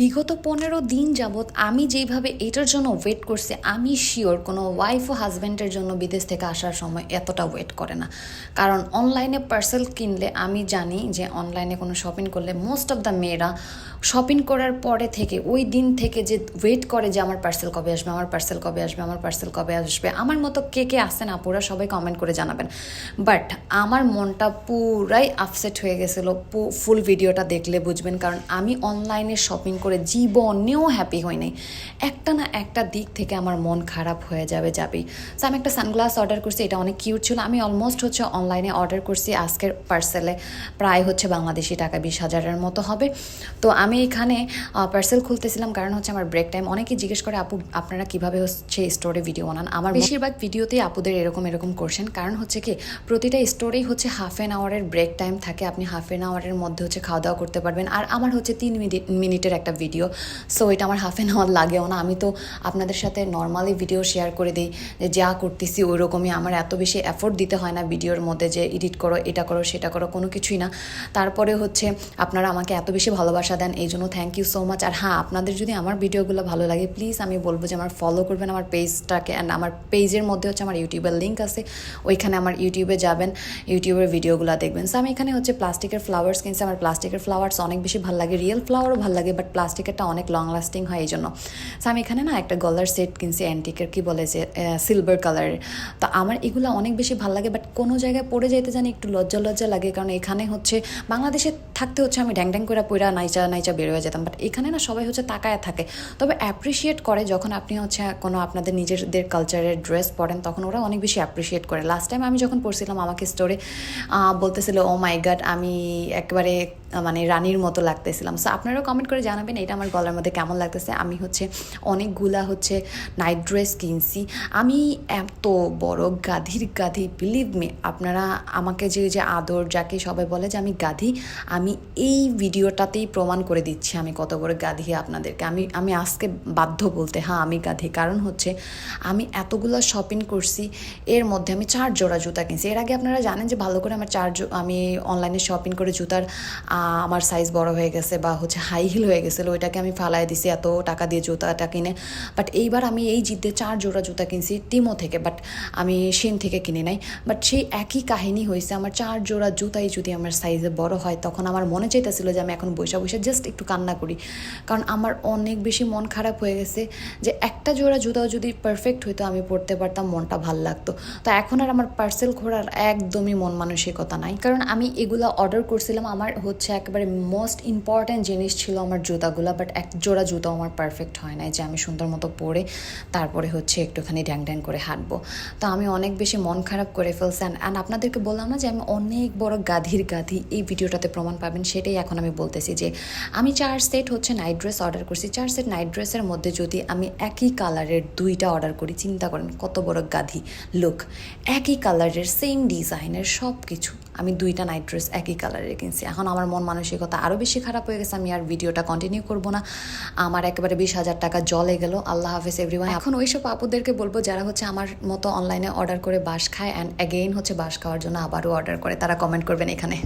বিগত পনেরো দিন যাবৎ আমি যেইভাবে এটার জন্য ওয়েট করছি, আমি শিওর কোনো ওয়াইফ ও হাজব্যান্ডের জন্য বিদেশ থেকে আসার সময় এতটা ওয়েট করে না। কারণ অনলাইনে পার্সেল কিনলে আমি জানি যে অনলাইনে কোনো শপিং করলে মোস্ট অফ দ্য মেয়েরা শপিং করার পরে থেকে, ওই দিন থেকে যে ওয়েট করে যে আমার পার্সেল কবে আসবে, আমার পার্সেল কবে আসবে, আমার পার্সেল কবে আসবে, আমার মতো কে কে আসেন আপুরা সবাই কমেন্ট করে জানাবেন। বাট আমার মনটা পুরাই আপসেট হয়ে গেছিল ফুল ভিডিওটা দেখলে বুঝবেন, কারণ আমি অনলাইনে শপিং করে জীবনেও হ্যাপি হই নাই। একটা না একটা দিক থেকে আমার মন খারাপ হয়ে যাবে, যাবেই। সো আমি একটা সানগ্লাস অর্ডার করছি, এটা অনেক কিউট ছিল। আমি অলমোস্ট হচ্ছে অনলাইনে অর্ডার করছি আজকের পার্সেলে প্রায় হচ্ছে বাংলাদেশি টাকা বিশ হাজারের মতো হবে। তো আমি এখানে পার্সেল খুলতেছিলাম কারণ হচ্ছে আমার ব্রেক টাইম অনেকেই জিজ্ঞেস করে, আপু, আপনারা কীভাবে হচ্ছে স্টোরে ভিডিও বানান? আমার বেশিরভাগ ভিডিওতেই আপুদের এরকম এরকম করছেন কারণ হচ্ছে কি, প্রতিটা স্টোরেই হচ্ছে হাফ অ্যান আওয়ারের ব্রেক টাইম থাকে। আপনি হাফ অ্যান আওয়ারের মধ্যে হচ্ছে খাওয়া দাওয়া করতে পারবেন। আর আমার হচ্ছে তিন মিনিট, মিনিটের একটা ভিডিও সো এটা আমার হাফ অ্যান আওয়ার লাগেও না। আমি তো আপনাদের সাথে নর্মালি ভিডিও শেয়ার করে দিই যে যা করতেছি ওই রকমই আমার এত বেশি এফোর্ট দিতে হয় না ভিডিওর মধ্যে যে এডিট করো, এটা করো, সেটা করো, কোনো কিছুই না। তারপরে হচ্ছে আপনারা আমাকে এত বেশি ভালোবাসা দেন এই জন্য থ্যাংক ইউ সো মাচ আর হ্যাঁ আপনাদের যদি আমার ভিডিওগুলো ভালো লাগে প্লিজ আমি বলব যে আমার ফলো করবেন আমার পেজটাকে অ্যান্ড আমার পেজের মধ্যে হচ্ছে আমার ইউটিউবের লিঙ্ক আছে। ওইখানে আমার ইউটিউবে যাবেন ইউটিউবের ভিডিওগুলো দেখবেন। সো আমি এখানে হচ্ছে প্লাস্টিকের ফ্লাওয়ার্স কিনছি। আমার প্লাস্টিকের ফ্লাওয়ার্স অনেক বেশি ভালো লাগে রিয়েল ফ্লাওয়ারও ভালো লাগে বাট প্লাস্টিকেরটা অনেক লং লাস্টিং হয় এই জন্য সো আমি এখানে না একটা গলার সেট কিনছি অ্যান্টিকের কি বলে যে সিলভার কালারের তো আমার এগুলো অনেক বেশি ভালো লাগে বাট কোনো জায়গায় পড়ে যেতে জানি একটু লজ্জা লজ্জা লাগে, কারণ এখানে হচ্ছে বাংলাদেশে থাকতে হচ্ছে আমি ড্যাং ড্যাং করে পইরা নাইচা নাইচা বের হয়ে যেতাম বাট এখানে না সবাই হচ্ছে তাকায় থাকে। তবে অ্যাপ্রিসিয়েট করে যখন আপনি হচ্ছে কোনো আপনাদের নিজেদের কালচারের ড্রেস পরেন, তখন ওরা অনেক বেশি অ্যাপ্রিসিয়েট করে। লাস্ট টাইম আমি যখন পড়ছিলাম, আমাকে স্টোরে বলতেছিল ও মাই গাড আমি একবারে মানে রানীর মতো লাগতেছিলাম। সো আপনারাও কমেন্ট করে জানাবেন এটা আমার গলার মধ্যে কেমন লাগতেছে। আমি হচ্ছে অনেকগুলা হচ্ছে নাইট ড্রেস কিনছি। আমি এত বড় গাধির গাধি বিলিভ মি আপনারা আমাকে যে যে আদর যাকে সবাই বলে যে আমি গাধি, আমি এই ভিডিওটাতেই প্রমাণ করে দিচ্ছি আমি কত বড় গাধি আপনাদেরকে। আমি আমি আজকে বাধ্য বলতে হ্যাঁ আমি গাধি। কারণ হচ্ছে আমি এতগুলো শপিং করছি, এর মধ্যে আমি চার জোড়া জুতা কিনছি। এর আগে আপনারা জানেন যে ভালো করে আমার চার আমি অনলাইনে শপিং করে জুতার আমার সাইজ বড় হয়ে গেছে বা হচ্ছে হাই হিল হয়ে গেছিল, ওইটাকে আমি ফালাই দিছি, এত টাকা দিয়ে জুতাটা কিনে। বাট এইবার আমি এই জিদ্দে চার জোড়া জুতা কিনছি টিমো থেকে বাট আমি সেন থেকে কিনে নাই। বাট সেই একই কাহিনী হয়েছে আমার চার জোড়া জুতাই যদি আমার সাইজে বড় হয়, তখন আমার মনে চাইতেছিল যে আমি এখন বসে বসে জাস্ট একটু কান্না করি। কারণ আমার অনেক বেশি মন খারাপ হয়ে গেছে যে একটা জোড়া জুতাও যদি পারফেক্ট হইতো, আমি পড়তে পারতাম, মনটা ভালো লাগতো। তো এখন আর আমার পার্সেল খোরার একদমই মন মানসিকতা নাই। কারণ আমি এগুলো অর্ডার করছিলাম, আমার হচ্ছে একেবারে মোস্ট ইম্পর্ট্যান্ট জিনিস ছিল আমার জুতাগুলো বাট এক জোড়া জুতো আমার পারফেক্ট হয় নাই যে আমি সুন্দর মতো পরে তারপরে হচ্ছে একটুখানি ড্যাং ড্যাং করে হাঁটবো। তো আমি অনেক বেশি মন খারাপ করে ফেলছি অ্যান্ড আপনাদেরকে বললাম না যে আমি অনেক বড় গাধির গাধি, এই ভিডিওটাতে প্রমাণ পাবেন, সেটাই এখন আমি বলতেছি যে আমি চার সেট হচ্ছে নাইট ড্রেস অর্ডার করছি। চার সেট নাইট ড্রেসের মধ্যে যদি আমি একই কালারের দুইটা অর্ডার করি, চিন্তা করেন কত বড় গাধি লুক একই কালারের সেম ডিজাইনের সব কিছু আমি দুইটা নাইট ড্রেস একই কালারের কিনছি। এখন আমার মন মানসিকতা আরও বেশি খারাপ হয়ে গেছে, আমি আর ভিডিওটা কন্টিনিউ করব না। আমার একেবারে বিশ হাজার টাকা জলে গেল। আল্লাহ হাফেজ এভরিওয়ান এখন ওইসব আপুদেরকে বলব, যারা হচ্ছে আমার মতো অনলাইনে অর্ডার করে বাস খায় অ্যান্ড অ্যাগেইন হচ্ছে বাস খাওয়ার জন্য আবারও অর্ডার করে, তারা কমেন্ট করবেন এখানে।